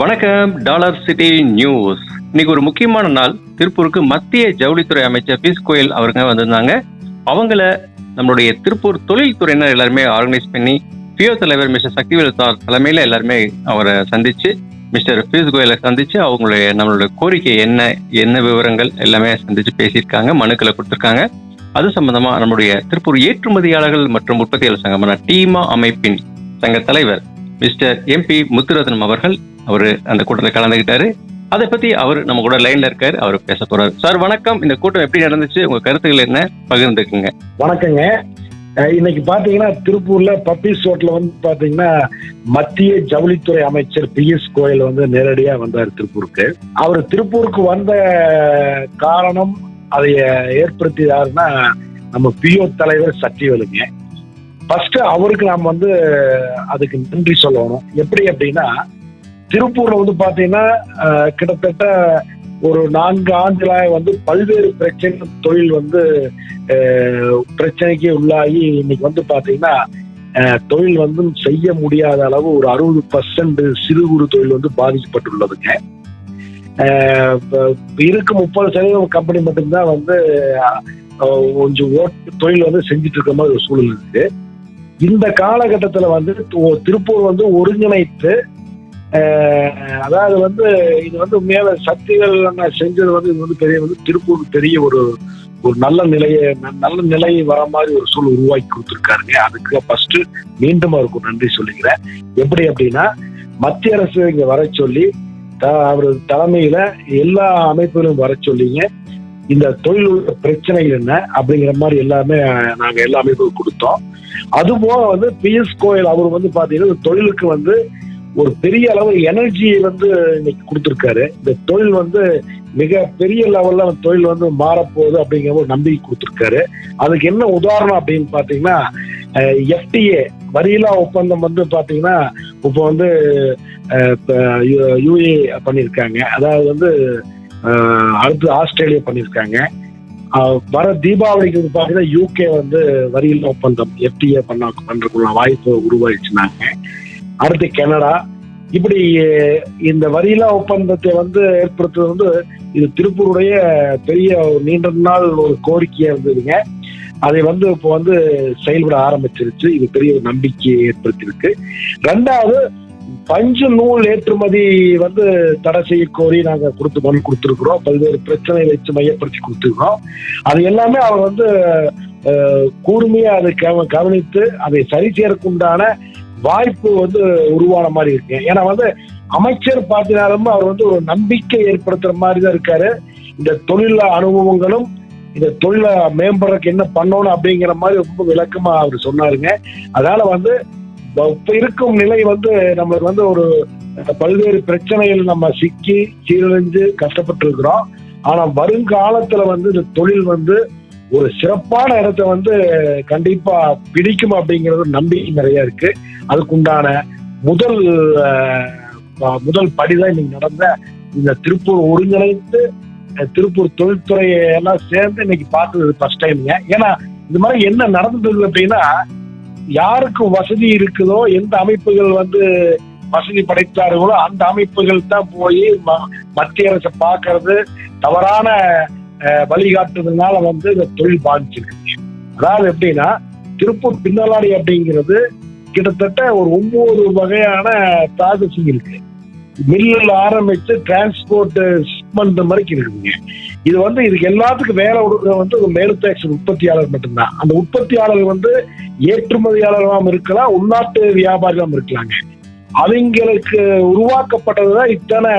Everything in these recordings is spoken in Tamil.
வணக்கம் டாலர் சிட்டி நியூஸ். இன்னைக்கு ஒரு முக்கியமான நாள். திருப்பூருக்கு மத்திய ஜவுளித்துறை அமைச்சர் பியூஷ் கோயல் அவருங்க வந்திருந்தாங்க. அவங்கள நம்மளுடைய திருப்பூர் தொழில்துறையினர் எல்லாருமே ஆர்கனைஸ் பண்ணி பியோ தலைவர் மிஸ்டர் சக்திவேல் சார் தலைமையில எல்லாருமே அவரை சந்திச்சு மிஸ்டர் பியூஷ் கோயலை சந்திச்சு அவங்களுடைய நம்மளுடைய கோரிக்கை என்ன என்ன விவரங்கள் எல்லாமே சந்திச்சு பேசியிருக்காங்க மனுக்களை கொடுத்துருக்காங்க. அது சம்பந்தமா நம்முடைய திருப்பூர் ஏற்றுமதியாளர்கள் மற்றும் உற்பத்தியாளர் சங்கமான டீமா அமைப்பின் சங்க தலைவர் மிஸ்டர் எம்பி முத்துரத்னம் அவர்கள் அவர் அந்த கூட்டத்தில் கலந்துகிட்டாரு. அதை பத்தி அவர் நம்ம கூட லைன்ல இருக்காரு அவர் பேச போறாரு. சார் வணக்கம். இந்த கூட்டம் எப்படி நடந்துச்சு? உங்க கருத்துக்கள் என்ன? பகிர்ந்துக்குங்க. வணக்கங்க. இன்னைக்கு பாத்தீங்கன்னா திருப்பூர்ல பப்பீஸ் ரோட்ல வந்து பாத்தீங்கன்னா மத்திய ஜவுளித்துறை அமைச்சர் பி எஸ் கோயல் வந்து நேரடியா வந்தார் திருப்பூருக்கு. அவர் திருப்பூருக்கு வந்த காரணம் அதை ஏற்படுத்தி யாருன்னா நம்ம பிஓ தலைவர் சக்திவேலுங்க ஃபர்ஸ்ட் அவருக்கு நாம் வந்து அதுக்கு நன்றி சொல்லணும். எப்படி அப்படின்னா திருப்பூர்ல வந்து பாத்தீங்கன்னா கிட்டத்தட்ட ஒரு நான்கு ஆண்டுகளாக வந்து பல்வேறு பிரச்சனை தொழில் வந்து பிரச்சனைக்கு உள்ளாகி இன்னைக்கு வந்து பாத்தீங்கன்னா தொழில் வந்து செய்ய முடியாத அளவு ஒரு அறுபது பர்சன்ட் சிறு குறு தொழில் வந்து பாதிக்கப்பட்டுள்ளதுங்க. இருக்கு முப்பது சதவீதம் கம்பெனி மட்டும்தான் வந்து கொஞ்சம் ஓட்டு தொழில் வந்து செஞ்சுட்டு இருக்க மாதிரி ஒரு சூழல் இருக்கு. இந்த காலகட்டத்தில் வந்து திருப்பூர் வந்து ஒருங்கிணைத்து அதாவது வந்து இது வந்து மேல சக்திகள் நான் செஞ்சது வந்து இது வந்து பெரிய வந்து திருப்பூர் பெரிய ஒரு ஒரு நல்ல நிலையை ந- நல்ல நிலை வர மாதிரி ஒரு சூழ் உருவாக்கி கொடுத்துருக்காருங்க. அதுக்கு ஃபர்ஸ்ட் மீண்டும் அவருக்கு நன்றி சொல்லிக்கிறேன். எப்படி அப்படின்னா மத்திய அரசு இங்க வர சொல்லி த- அவர் தலைமையில எல்லா அமைப்புகளும் வர சொல்லிங்க. இந்த தொழில் உள்ள பிரச்சனைகள் என்ன அப்படிங்கிற மாதிரி எல்லாமே நாங்க எல்லா அமைப்புகளும் கொடுத்தோம். அது போக வந்து பி எஸ் கோயல் அவர் வந்து பாத்தீங்கன்னா இந்த தொழிலுக்கு வந்து ஒரு பெரிய அளவு எனர்ஜியை வந்து இன்னைக்கு கொடுத்துருக்காரு. இந்த தொழில் வந்து மிக பெரிய லெவல்ல தொழில் வந்து மாறப்போகுது அப்படிங்கிற ஒரு நம்பிக்கை கொடுத்துருக்காரு. அதுக்கு என்ன உதாரணம் அப்படின்னு பாத்தீங்கன்னா எஃப்டிஏ வரியிலா ஒப்பந்தம் வந்து பாத்தீங்கன்னா இப்போ வந்து யூஏ பண்ணியிருக்காங்க. அதாவது வந்து அடுத்து ஆஸ்திரேலியா பண்ணியிருக்காங்க. வர தீபாவளிக்கு வந்து பாத்தீங்கன்னா யூகே வந்து வரியில்லா ஒப்பந்தம் எஃப்டிஏ பண்ண பண்றதுக்குள்ள வாய்ப்பு உருவாயிடுச்சுனாங்க அடுத்து கனடா இப்படி இந்த வரியிலா ஒப்பந்தத்தை வந்து ஏற்படுத்துறது வந்து இது திருப்பூருடைய பெரிய நீண்ட நாள் ஒரு கோரிக்கையா இருந்ததுங்க. அதை வந்து இப்போ வந்து செயல்பட ஆரம்பிச்சிருச்சு. இது பெரிய ஒரு நம்பிக்கையை ஏற்படுத்தியிருக்கு. ரெண்டாவது பஞ்சு நூல் ஏற்றுமதி வந்து தடை செய்ய கோரி நாங்க கொடுத்து மனு கொடுத்துருக்குறோம். பல்வேறு பிரச்சனையை வச்சு மையப்படுத்தி கொடுத்துருக்கோம் அது எல்லாமே அவர் வந்து அஹ், கூர்மையா அதை கவனித்து அதை சரி செய்யறதுக்குண்டான வாய்ப்பு வந்து உருவான மாதிரி இருக்கு. ஏன்னா வந்து அமைச்சர் பார்த்தினாலும் அவர் வந்து ஒரு நம்பிக்கை ஏற்படுத்துற மாதிரி தான் இருக்காரு. இந்த தொழில அனுபவங்களும் இந்த தொழிலை மேம்படுறதுக்கு என்ன பண்ணணும் அப்படிங்கிற மாதிரி ரொம்ப விளக்கமா அவர் சொன்னாருங்க. அதனால வந்து இப்ப- இருக்கும் நிலை வந்து நம்மளுக்கு வந்து ஒரு பல்வேறு பிரச்சனைகள் நம்ம சிக்கி சீரழிஞ்சு கஷ்டப்பட்டு இருக்கிறோம் ஆனா வருங்காலத்துல வந்து இந்த தொழில் வந்து ஒரு சிறப்பான இடத்த வந்து கண்டிப்பா பிடிக்கும் அப்படிங்கிறது நம்பிக்கை நிறைய இருக்கு. அதுக்குண்டான முதல் முதல் படிதான் இன்னைக்கு நடந்த இந்த திருப்பூர் ஒருங்கிணைத்து திருப்பூர் தொழில்துறையை எல்லாம் சேர்ந்து இன்னைக்கு பார்த்தது ஃபர்ஸ்ட் டைம்ங்க ஏன்னா இது மாதிரி என்ன நடந்தது அப்படின்னா யாருக்கு வசதி இருக்குதோ எந்த அமைப்புகள் வந்து வசதி படைத்தார்களோ அந்த அமைப்புகள் தான் போய் ம- மத்திய அரசை பார்க்கறது. தவறான வழிகாட்டுறதுனால வந்து இந்த தொழில் பாதிச்சிருக்கு. அதாவது எப்படின்னா திருப்பூர் பின்னலாடி அப்படிங்கிறது கிட்டத்தட்ட ஒரு ஒன்பது வகையான ப்ராசஸிங் இருக்கு. மில்லில் ஆரம்பிச்சு டிரான்ஸ்போர்ட் ஷிப்மெண்ட் மாதிரி இருக்குங்க இது வந்து இதுக்கு எல்லாத்துக்கும் வேலை கொடுக்குற வந்து ஒரு மேனுபேக்சர் உற்பத்தியாளர் மட்டும்தான். அந்த உற்பத்தியாளர் வந்து ஏற்றுமதியாளர்களாகவும் இருக்கலாம் உள்நாட்டு வியாபாரிகளாகவும் இருக்கலாங்க. அவங்களுக்கு உருவாக்கப்பட்டதுதான் இத்தனை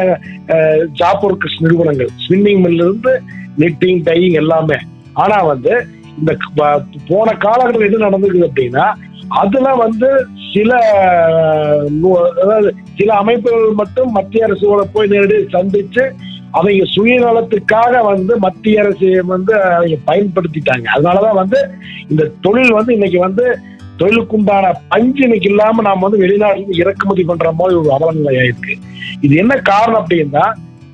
ஜாப் ஒர்க்கர்ஸ் நிறுவனங்கள். ஸ்விம்மிங் மில்ல இருந்து நிட்டிங் டையிங் எல்லாமே. ஆனா வந்து இந்த போன காலகட்டத்தில் என்ன நடந்துக்குது அப்படின்னா அதுல வந்து சில அதாவது சில அமைப்புகள் மட்டும் மத்திய அரசோட போய் நேரடி சந்திச்சு அவங்க சுயநலத்துக்காக வந்து மத்திய அரசு வந்து அவங்க பயன்படுத்திட்டாங்க. அதனாலதான் வந்து இந்த தொழில் வந்து இன்னைக்கு வந்து தொழிலுக்குண்டான பஞ்சு இன்னைக்கு இல்லாம நாம வந்து வெளிநாட்டுல இறக்குமதி பண்ற மாதிரி ஒரு அவலநிலை ஆயிருக்கு. இது என்ன காரணம் அப்படின்னா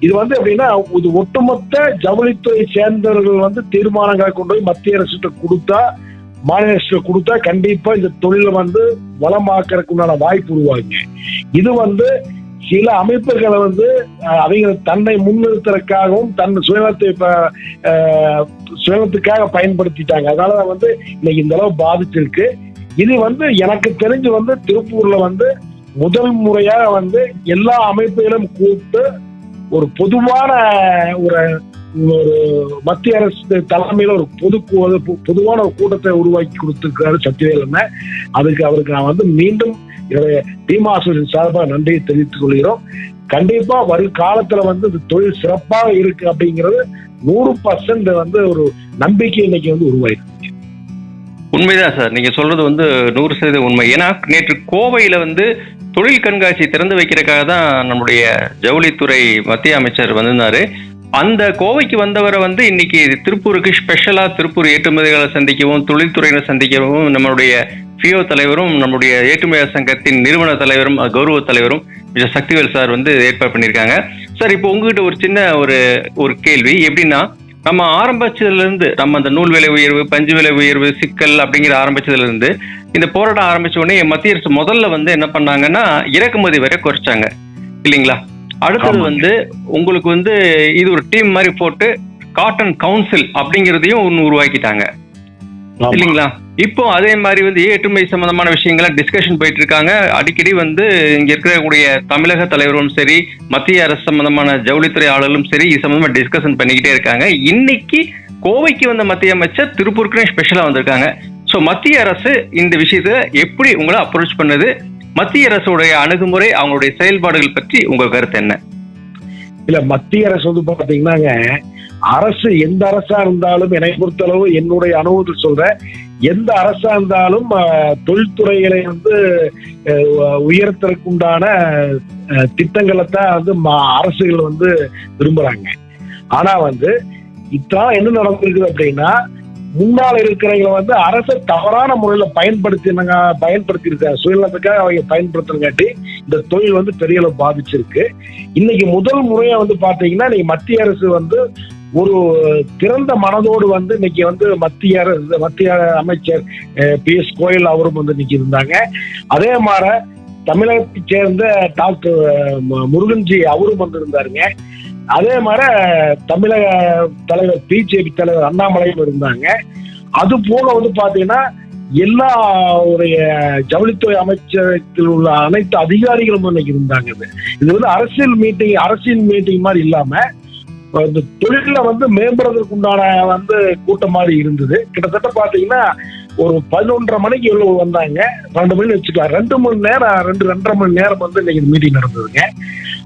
இது வந்து எப்படின்னா இது ஒட்டுமொத்த ஜவுளித்துறை சேர்ந்தவர்கள் வந்து தீர்மானங்களை கொண்டு போய் மத்திய அரசுகிட்ட கொடுத்தா மாநில அரசு கொடுத்தா கண்டிப்பா இந்த தொழிலை வந்து வளமாக்குறதுக்கு உண்டான வாய்ப்பு உருவாங்க இது வந்து சில அமைப்புகளை வந்து அவங்க தன்னை முன்னிறுத்துறதுக்காகவும் தன் சுயநலத்தை சுயநலத்துக்காக பயன்படுத்திட்டாங்க. அதனால வந்து இன்னைக்கு இந்த அளவு பாதிச்சிருக்கு. இது வந்து எனக்கு தெரிஞ்சு வந்து திருப்பூர்ல வந்து முதல் முறையாக வந்து எல்லா அமைப்புகளும் கூப்பிட்டு ஒரு பொதுவான ஒரு ஒரு மத்திய அரசு தலைமையில ஒரு பொது பொதுவான ஒரு கூட்டத்தை உருவாக்கி கொடுத்திருக்கிறாரு சத்யவேல் அதுக்கு அவருக்கு நான் வந்து மீண்டும் என்னுடைய டீமாசூரின் சார்பாக நன்றியை தெரிவித்துக் கொள்கிறோம். கண்டிப்பா வரும் காலத்துல வந்து இந்த தொழில் சிறப்பாக இருக்கு அப்படிங்கிறது நூறு பர்சன்ட் வந்து ஒரு நம்பிக்கை இன்னைக்கு வந்து உருவாயிருக்கு. உண்மைதான் சார். நீங்க சொல்றது வந்து நூறு சதவீதம் உண்மை. ஏன்னா நேற்று கோவையில வந்து தொழில் கண்காட்சி திறந்து வைக்கிறதுக்காக தான் நம்முடைய ஜவுளித்துறை மத்திய அமைச்சர் வந்திருந்தாரு. அந்த கோவைக்கு வந்தவரை வந்து இன்னைக்கு திருப்பூருக்கு ஸ்பெஷலா திருப்பூர் ஏற்றுமதிகளை சந்திக்கவும் தொழில்துறையினர் சந்திக்கவும் நம்மளுடைய பிஓ தலைவரும் நம்முடைய ஏற்றுமதியாளர் சங்கத்தின் நிறுவன தலைவரும் கௌரவ தலைவரும் சக்திவேல் சார் வந்து ஏற்பாடு பண்ணியிருக்காங்க. சார் இப்போ உங்ககிட்ட ஒரு சின்ன ஒரு ஒரு கேள்வி. எப்படின்னா நம்ம ஆரம்பிச்சதுல இருந்து நம்ம அந்த நூல் விலை உயர்வு பஞ்சு விலை உயர்வு சிக்கல் அப்படிங்கிற ஆரம்பிச்சதுல இருந்து இந்த போராட்டம் ஆரம்பிச்ச உடனே மத்திய அரசு முதல்ல வந்து என்ன பண்ணாங்கன்னா இறக்குமதி வரை குறைச்சாங்க இல்லைங்களா அடுத்தது. வந்து உங்களுக்கு வந்து இது ஒரு டீம் மாதிரி போட்டு காட்டன் கவுன்சில் அப்படிங்கிறதையும் ஒன்று உருவாக்கிட்டாங்க. இல்லைங்களா? இப்போ அதே மாதிரி வந்து ஏற்றுமதி சம்பந்தமான விஷயங்களை டிஸ்கஷன் போயிட்டு இருக்காங்க அடிக்கடி வந்து இங்க இருக்கக்கூடிய தமிழக தலைவரும் சரி மத்திய அரசு சம்பந்தமான ஜவுளித்துறை ஆளுநரும் சரி இது சம்பந்தமா டிஸ்கஷன் பண்ணிக்கிட்டே இருக்காங்க. இன்னைக்கு கோவைக்கு வந்த மத்திய அமைச்சர் திருப்பூருக்குன்னு ஸ்பெஷலா வந்திருக்காங்க. ஸோ மத்திய அரசு இந்த விஷயத்தை எப்படி உங்களை அப்ரோச் பண்ணுது? மத்திய அரசுடைய அணுகுமுறை அவங்களுடைய செயல்பாடுகள் பற்றி உங்க கருத்து என்ன? இல்ல மத்திய அரசு வந்து பாத்தீங்கன்னாங்க அரசு எந்த அரசா இருந்தாலும் என்னை பொறுத்தளவு என்னுடைய அனுபவத்தில் சொல்றேன் எந்த அரசா இருந்தாலும் தொழில்துறைகளை வந்து அஹ், உண்டான திட்டங்களை தான் வந்து அரசுகள் வந்து விரும்புறாங்க. ஆனா வந்து இதான் என்ன நடந்திருக்குது அப்படின்னா முன்னால் இருக்கிறவங்க வந்து அரசை தவறான முறையில பயன்படுத்தினாங்க பயன்படுத்தி இருக்காங்க சுயநலத்துக்காக அவங்க பயன்படுத்துறங்காட்டி இந்த தொழில் வந்து பெரிய அளவு பாதிச்சிருக்கு. இன்னைக்கு முதல் முறையா வந்து பாத்தீங்கன்னா இன்னைக்கு மத்திய அரசு வந்து ஒரு திறந்த மனதோடு வந்து இன்னைக்கு வந்து மத்திய அரசு மத்திய அமைச்சர் பி எஸ் கோயல் அவரும் வந்து இன்னைக்கு இருந்தாங்க. அதே மாதிரி தமிழகத்தை சேர்ந்த டாக்டர் முருகன்ஜி அவரும் வந்து இருந்தாருங்க அதே மாதிரி தமிழக தலைவர் பிஜேபி தலைவர் அண்ணாமலையும் இருந்தாங்க. அது போக வந்து பாத்தீங்கன்னா எல்லா உடைய ஜவுளித்துறை அமைச்சகத்தில் உள்ள அனைத்து அதிகாரிகளும் இன்னைக்கு இருந்தாங்க. இது. இது வந்து அரசியல் மீட்டிங் அரசியல் மீட்டிங் மாதிரி இல்லாம இந்த தொழில வந்து மேம்படுறதுக்கு உண்டான வந்து கூட்டம் மாதிரி இருந்தது. கிட்டத்தட்ட பாத்தீங்கன்னா ஒரு பதினொன்றரை மணிக்கு எவ்வளவு வந்தாங்க? பன்னெண்டு மணி வச்சுக்கலாம். ரெண்டு மணி நேரம் ரெண்டு ரெண்டரை மணி நேரம் வந்து இன்னைக்கு மீட்டிங் நடந்ததுங்க.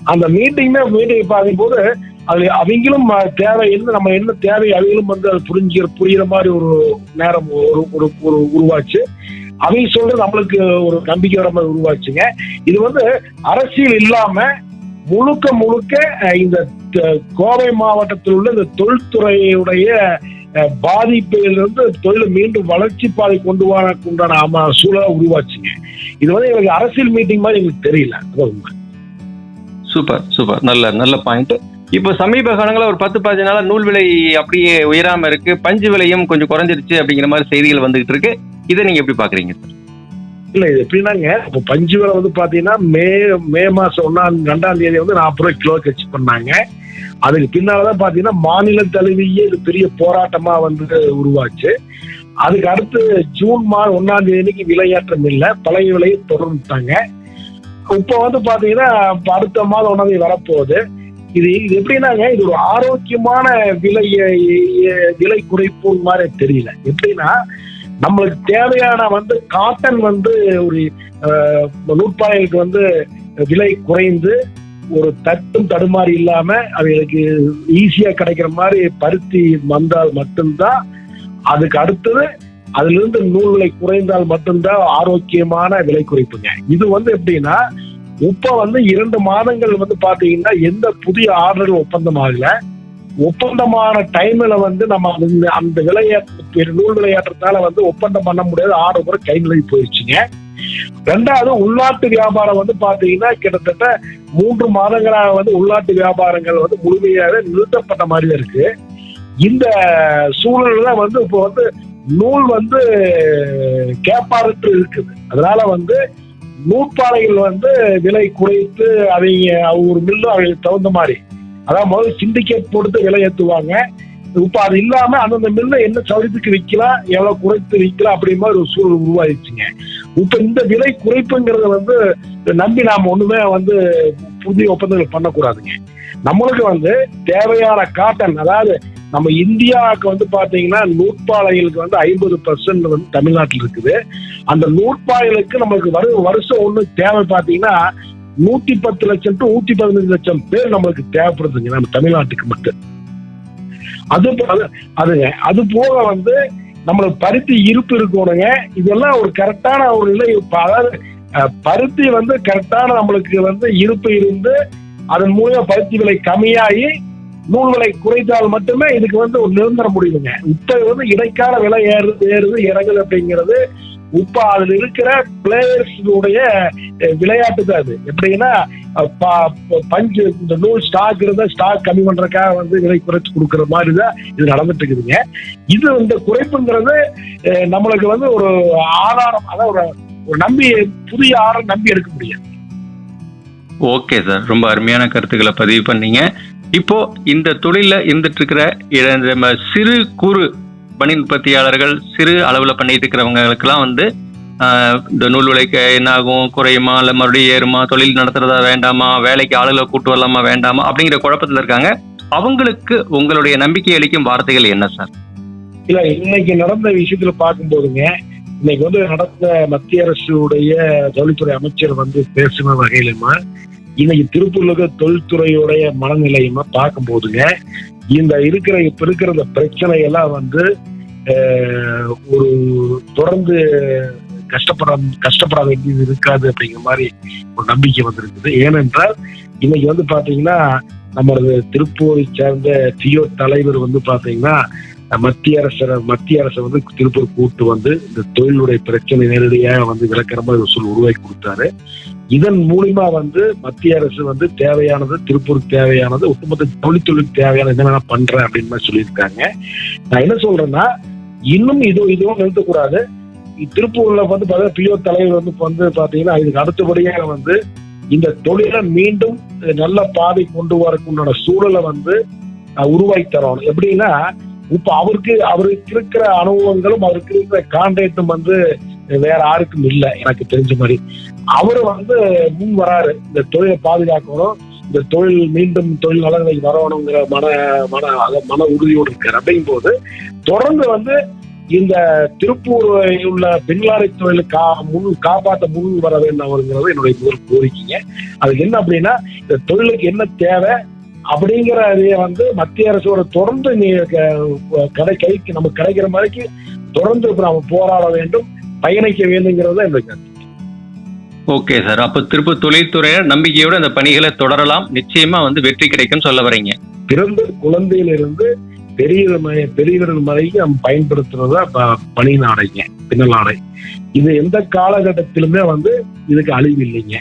அந்த மீட்டிங்ல மீட்டிங் பார்க்கும்போது அது அவங்களும் தேவை என்ன நம்ம என்ன தேவை அவங்களும் வந்து அது புரிஞ்சுக்கிற புரியுற மாதிரி ஒரு நேரம் ஒரு ஒரு ஒரு உருவாச்சு. அவங்க சொல்றது நம்மளுக்கு ஒரு நம்பிக்கை வர மாதிரி உருவாச்சுங்க. இது வந்து அரசியல் இல்லாம முழுக்க முழுக்க இந்த கோவை மாவட்டத்தில் உள்ள இந்த தொழில்துறையுடைய பாதிப்பிலிருந்து தொழிலை மீண்டும் வளர்ச்சி பாதை கொண்டு வரக்கு உண்டான ஆமா சூழலை உருவாச்சுங்க. இது வந்து எங்களுக்கு அரசியல் மீட்டிங் மாதிரி எங்களுக்கு தெரியல. உண்மை. Super super. நல்ல நல்ல பாயிண்ட் இப்போ சமீப காலங்களில் ஒரு பத்து பதினஞ்சு நாளா நூல் விலை அப்படியே உயராம இருக்கு. பஞ்சு விலையும் கொஞ்சம் குறைஞ்சிருச்சு அப்படிங்கிற மாதிரி செய்திகள் வந்துகிட்டு இருக்கு. இதை நீங்க எப்படி பாக்குறீங்க இல்ல இது எப்படின்னாங்க இப்போ பஞ்சு விலை வந்து பாத்தீங்கன்னா மே மே மாசம் ஒன்னாம் ரெண்டாம் தேதி வந்து நாற்பது ரூபாய் கிலோ கட்சி பண்ணாங்க. அதுக்கு பின்னாலதான் பாத்தீங்கன்னா மாநில தழுவிய இது பெரிய போராட்டமா வந்து உருவாச்சு. அதுக்கு அடுத்து ஜூன் மாதம் ஒன்னாம் தேதிக்கு விலையேற்றம் இல்லை பழைய விலையை தொடர்ந்துட்டாங்க. இப்போ வந்து பாத்தீங்கன்னா அடுத்த மாதம் ஒன்னாம் தேதி வரப்போகுது. இது இது எப்படின்னாங்க இது ஒரு ஆரோக்கியமான விலை விலை குறைப்பு மாதிரி தெரியல. எப்படின்னா நம்மளுக்கு தேவையான வந்து காட்டன் வந்து ஒரு அஹ், நூற்பாய்களுக்கு வந்து விலை குறைந்து ஒரு தட்டும் தடுமாறி இல்லாம அவைகளுக்கு ஈஸியா கிடைக்கிற மாதிரி பருத்தி வந்தால் மட்டும்தான் அதுக்கு அடுத்தது அதுல இருந்து நூல் விலை குறைந்தால் மட்டும்தான் ஆரோக்கியமான விலை குறைப்புங்க. இது வந்து எப்படின்னா இப்ப வந்து இரண்டு மாதங்கள் வந்து பாத்தீங்கன்னா எந்த புதிய ஆர்டர்கள் ஒப்பந்தம் ஆகல. ஒப்பந்தமான டைம்ல வந்து நம்ம அந்த- அந்த நூல் விளையாட்டுறதால வந்து ஒப்பந்தம் பண்ண முடியாது. ஆறு கூட கை நிலவி போயிடுச்சுங்க ரெண்டாவது உள்நாட்டு வியாபாரம் வந்து பாத்தீங்கன்னா கிட்டத்தட்ட மூன்று மாதங்களாக வந்து உள்நாட்டு வியாபாரங்கள் வந்து முழுமையாக நிறுத்தப்பட்ட மாதிரி இருக்கு. இந்த சூழல்ல வந்து இப்போ வந்து நூல் வந்து கேப்பாறுட்டு இருக்குது. அதனால வந்து நூற்பாலைகள் வந்து விலை குறைத்து அவங்க ஒரு மில்லும் அவங்களுக்கு தகுந்த மாதிரி அதாவது முதல்ல சிண்டிகேட் போட்டு விலை ஏற்றுவாங்க இப்போ அது இல்லாம அந்தந்த மில்ல என்ன சௌரியத்துக்கு விற்கலாம் எவ்வளவு குறைத்து விற்கலாம் அப்படிங்கிற மாதிரி ஒரு சூழல் உருவாயிடுச்சுங்க. இப்ப இந்த விலை குறைப்புங்கிறத வந்து நம்பி நாம ஒண்ணுமே வந்து புதிய ஒப்பந்தங்கள் பண்ணக்கூடாதுங்க. நம்மளுக்கு வந்து தேவையான காட்டன் அதாவது நம்ம இந்தியாவுக்கு வந்து பாத்தீங்கன்னா நூற்பாலைகளுக்கு வந்து ஐம்பது பர்சன்ட் வந்து தமிழ்நாட்டில் இருக்குது. அந்த நூற்பாலைகளுக்கு நம்மளுக்கு வரு வருஷம் ஒண்ணு தேவை பாத்தீங்கன்னா நூத்தி பத்து லட்சம் டு நூத்தி பதினஞ்சு லட்சம் பேர் நம்மளுக்கு தேவைப்படுதுங்க நம்ம தமிழ்நாட்டுக்கு மட்டும். அது அதுங்க அது போக வந்து நம்மளுக்கு பருத்தி இருப்பு இருக்கணுங்க. இதெல்லாம் ஒரு கரெக்டான ஒரு நிலை அதாவது அஹ், பருத்தி வந்து கரெக்டான நம்மளுக்கு வந்து இருப்பு இருந்து அதன் மூலியம் பருத்தி விலை கம்மியாகி நூல் விலை குறைத்தால் மட்டுமே இதுக்கு வந்து ஒரு நிரந்தர முடிவுங்க. இப்ப வந்து இடைக்கால விலை ஏறுது ஏறுது இறங்குது அப்படிங்கிறது இப்ப அதுல இருக்கிற பிளேயர்ஸுடைய விளையாட்டு தான் அது. எப்படின்னா ப- ப- பஞ்சு இந்த நூல் ஸ்டாக் இருந்தா ஸ்டாக் கம்மி பண்றதுக்காக வந்து விலை குறைச்சு கொடுக்குற மாதிரி தான் இது நடந்துட்டு இருக்குதுங்க. இது இந்த குறைப்புங்கிறது நம்மளுக்கு வந்து ஒரு ஆதாரம் அதாவது ஒரு ஒரு நம்பி புதிய ஆரம் நம்பி எடுக்க முடியாது. ஓகே சார் ரொம்ப அருமையான கருத்துக்களை பதிவு பண்ணீங்க. இப்போ இந்த தொழில இருந்துட்டு இருக்கிற நம்ம சிறு குறு பனின் உற்பத்தியாளர்கள் சிறு அளவுல பண்ணிட்டு இருக்கிறவங்களுக்கெல்லாம் வந்து ஆஹ், இந்த நூல் விலைக்கு என்ன ஆகும் குறையுமா இல்லை மறுபடியும் ஏறுமா தொழில் நடத்துறதா வேண்டாமா வேலைக்கு ஆளுகளை கூட்டு வரலாமா வேண்டாமா அப்படிங்கிற குழப்பத்துல இருக்காங்க. அவங்களுக்கு உங்களுடைய நம்பிக்கை அளிக்கும் வார்த்தைகள் என்ன சார்? இல்ல இன்னைக்கு நடந்த விஷயத்துல பார்க்கும்போதுங்க இன்னைக்கு வந்து நடந்த மத்திய அரசுடைய தொழில்துறை அமைச்சர் வந்து பேசின வகையிலுமா இன்னைக்கு திருப்பூர்ல தொழில்துறையுடைய மனநிலையுமா பார்க்கும் போதுங்க இந்த இருக்கிற இப்ப இருக்கிற இந்த பிரச்சனை எல்லாம் வந்து ஒரு தொடர்ந்து கஷ்டப்பட கஷ்டப்பட வேண்டியது இருக்காது அப்படிங்கிற மாதிரி ஒரு நம்பிக்கை வந்திருக்குது. ஏனென்றால் இன்னைக்கு வந்து பாத்தீங்கன்னா நம்மளது திருப்பூரை சேர்ந்த டியோ தலைவர் வந்து பாத்தீங்கன்னா மத்திய அரசு மத்திய அரசை வந்து திருப்பூர் கூட்டு வந்து இந்த தொழிலுடைய பிரச்சனை நேரடியாக வந்து விளக்கிற மாதிரி ஒரு சொல் உருவாக்கி கொடுத்தாரு. இதன் மூலியமா வந்து மத்திய அரசு வந்து தேவையானது திருப்பூருக்கு தேவையானது ஒட்டுமொத்த தொழில்துறைக்கு தேவையான என்ன பண்றேன் அப்படின்னு மாதிரி சொல்லியிருக்காங்க. நான் என்ன சொல்றேன்னா இன்னும் இது இதுவும் நிறுத்தக்கூடாது. திருப்பூர்ல வந்து பார்த்தா பிஓ தலைவர் வந்து வந்து பாத்தீங்கன்னா இதுக்கு அடுத்தபடியாக வந்து இந்த தொழிலை மீண்டும் நல்ல பாதை கொண்டு வரக்குண்டான சூழலை வந்து உருவாக்கி தரணும். எப்படின்னா இப்ப அவருக்கு அவருக்கு இருக்கிற அனுபவங்களும் அவருக்கு இருக்கிற கான்டாக்டும் வந்து வேற யாருக்கும் இல்லை எனக்கு தெரிஞ்ச மாதிரி. அவரு வந்து முன் வராரு. இந்த தொழிலை பாதுகாக்கணும். இந்த தொழில் மீண்டும் தொழில் நலன்களுக்கு வரணுங்கிற மன மன அத மன உறுதியோடு இருக்கார். அப்படிங்கும் போது தொடர்ந்து வந்து இந்த திருப்பூரில் உள்ள பெண்லாரை தொழிலை கா முன் காப்பாற்ற முன் வர வேண்டும் அவருங்கிறது என்னுடைய முதல் கோரிக்கைங்க. அதுக்கு என்ன அப்படின்னா இந்த தொழிலுக்கு என்ன தேவை அப்படிங்கிற இதைய வந்து மத்திய அரசோட தொடர்ந்து நீ க- கடை கைக்கு நமக்கு கிடைக்கிற மாதிரிக்கு தொடர்ந்து இப்போ நம்ம போராட வேண்டும். பயணிக்க வேண்டுங்கிறது தான் என்னுடைய கருத்து. ஓகே சார் அப்போ திருப்பூர் தொழில்துறையினர் நம்பிக்கையோட இந்த பணிகளை தொடரலாம். நிச்சயமா வந்து வெற்றி கிடைக்கும் சொல்ல வரீங்க. பிறந்த குழந்தையிலிருந்து பெரியவர் ம- பெரியவர்கள் வரைக்கும் நம்ம பயன்படுத்துறதா ப- பனி நாடைங்க பின்னல் நாடை. இது எந்த காலகட்டத்திலுமே வந்து இதுக்கு அழிவு இல்லைங்க.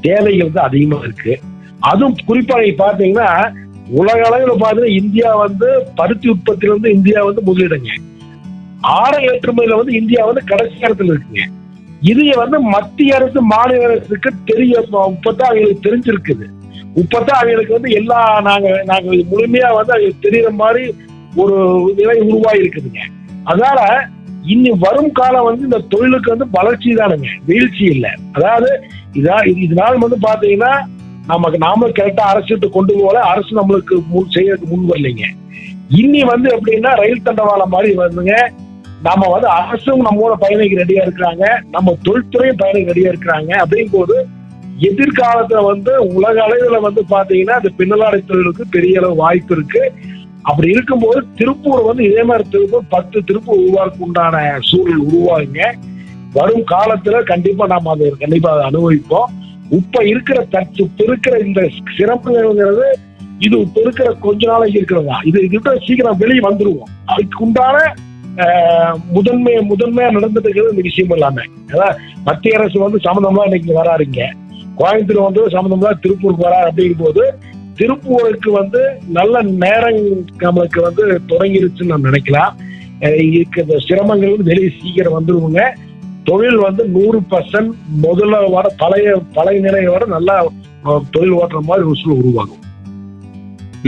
தேவைகள் வந்து அதிகமா இருக்கு. அதுவும் குறிப்பா நீங்க பாத்தீங்கன்னா உலக அளவில் பாத்தீங்கன்னா இந்தியா வந்து பருத்தி உற்பத்தியில வந்து இந்தியா வந்து முதலிடங்க. ஆடை ஏற்றுமதியில வந்து இந்தியா வந்து கடைசி நேரத்தில் இருக்குங்க. இது வந்து மத்திய அரசு மாநில அரசுக்கு தெரிய இப்பதான் அவங்களுக்கு தெரிஞ்சிருக்குது. இப்பதான் அவங்களுக்கு வந்து எல்லா நாங்க நாங்க முழுமையா வந்து அவங்களுக்கு தெரியற மாதிரி ஒரு நிலை உருவாகி இருக்குதுங்க அதனால இனி வரும் காலம் வந்து இந்த தொழிலுக்கு வந்து வளர்ச்சி தானுங்க. வீழ்ச்சி இல்லை. அதாவது இதா இதனால வந்து பாத்தீங்கன்னா நமக்கு நாம கரெக்டா அரசுட்டு கொண்டு போல அரசு நம்மளுக்கு முன் செய்யறதுக்கு முன் வரலைங்க. இன்னி வந்து எப்படின்னா ரயில் தண்டவாளம் மாதிரி வந்துங்க நாம வந்து அரசும் நம்மோட பயணிக்கு ரெடியா இருக்கிறாங்க. நம்ம தொழில்துறையும் பயணிக்கு ரெடியா இருக்கிறாங்க. அப்படிங்கும் போது எதிர்காலத்துல வந்து உலக அளவுல வந்து பாத்தீங்கன்னா அந்த பின்னலாடை தொழிலுக்கு பெரிய அளவு வாய்ப்பு இருக்கு. அப்படி இருக்கும்போது திருப்பூர் வந்து இதே மாதிரி திருப்பூர் பத்து திருப்பூர் உருவாக்கு உண்டான சூழல் உருவாகுங்க. வரும் காலத்துல கண்டிப்பா நாம அதை கண்டிப்பா அதை அனுபவிப்போம். இப்ப இருக்கிற தச்சு இருக்கிற இந்த சிறப்புங்கிறது இது இப்ப இருக்கிற கொஞ்ச நாளைக்கு இருக்கிறதா? இது இதுகிட்ட சீக்கிரம் வெளியே வந்துருவோம். அதுக்கு உண்டான முதன்மை முதன்மையா நடந்துட்டு இருக்கிறது இந்த விஷயம் எல்லாமே. அதான் மத்திய அரசு வந்து சம்மந்தமா இன்னைக்கு வராருங்க. கோயம்புத்தூர் வந்து சம்மந்தமா திருப்பூருக்கு வரா அப்படிங்கும் போது திருப்பூருக்கு வந்து நல்ல நேரம் நம்மளுக்கு வந்து தொடங்கிருச்சுன்னு நான் நினைக்கலாம். இருக்கிற சிரமங்கள் வெளியே சீக்கிரம் வந்துருவோங்க தொழில் வந்து நூறு பர்சன்ட் முதல்ல வர பழைய பழைய நிலையை வர நல்லா தொழில் ஓட்டுற மாதிரி ஒரு சூழல் உருவாகும்.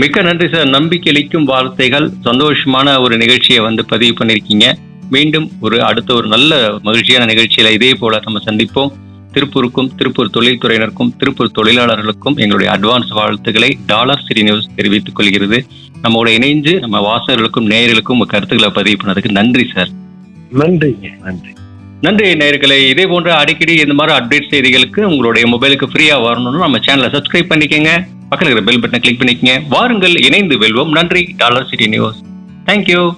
மிக்க நன்றி சார். நம்பிக்கை அளிக்கும் வார்த்தைகள் சந்தோஷமான ஒரு நிகழ்ச்சியை வந்து பதிவு பண்ணிருக்கீங்க மீண்டும் ஒரு அடுத்த ஒரு நல்ல மகிழ்ச்சியான நிகழ்ச்சியில இதே போல நம்ம சந்திப்போம். திருப்பூருக்கும் திருப்பூர் தொழில்துறையினருக்கும் திருப்பூர் தொழிலாளர்களுக்கும் எங்களுடைய அட்வான்ஸ் வாழ்த்துக்களை டாலர் சிட்டி நியூஸ் தெரிவித்துக் கொள்கிறது. நம்மோட இணைஞ்சு நம்ம வாசகர்களுக்கும் நேயர்களுக்கும் கருத்துக்களை பதிவு பண்ணதுக்கு நன்றி சார். நன்றிங்க நன்றி. நன்றி நேயர்களே. இதே போன்ற அடிக்கடி இந்த மாதிரி அப்டேட் செய்திகளுக்கு உங்களுடைய மொபைலுக்கு ஃப்ரீயா வரணும்னு நம்ம சேனலை சப்ஸ்கிரைப் பண்ணிக்கங்க. பக்கத்தில் இருக்கிற பெல் பட்டனை கிளிக் பண்ணிக்கங்க. வாருங்கள் இணைந்து வெல்வோம். நன்றி. Dollar city news. தேங்க்யூ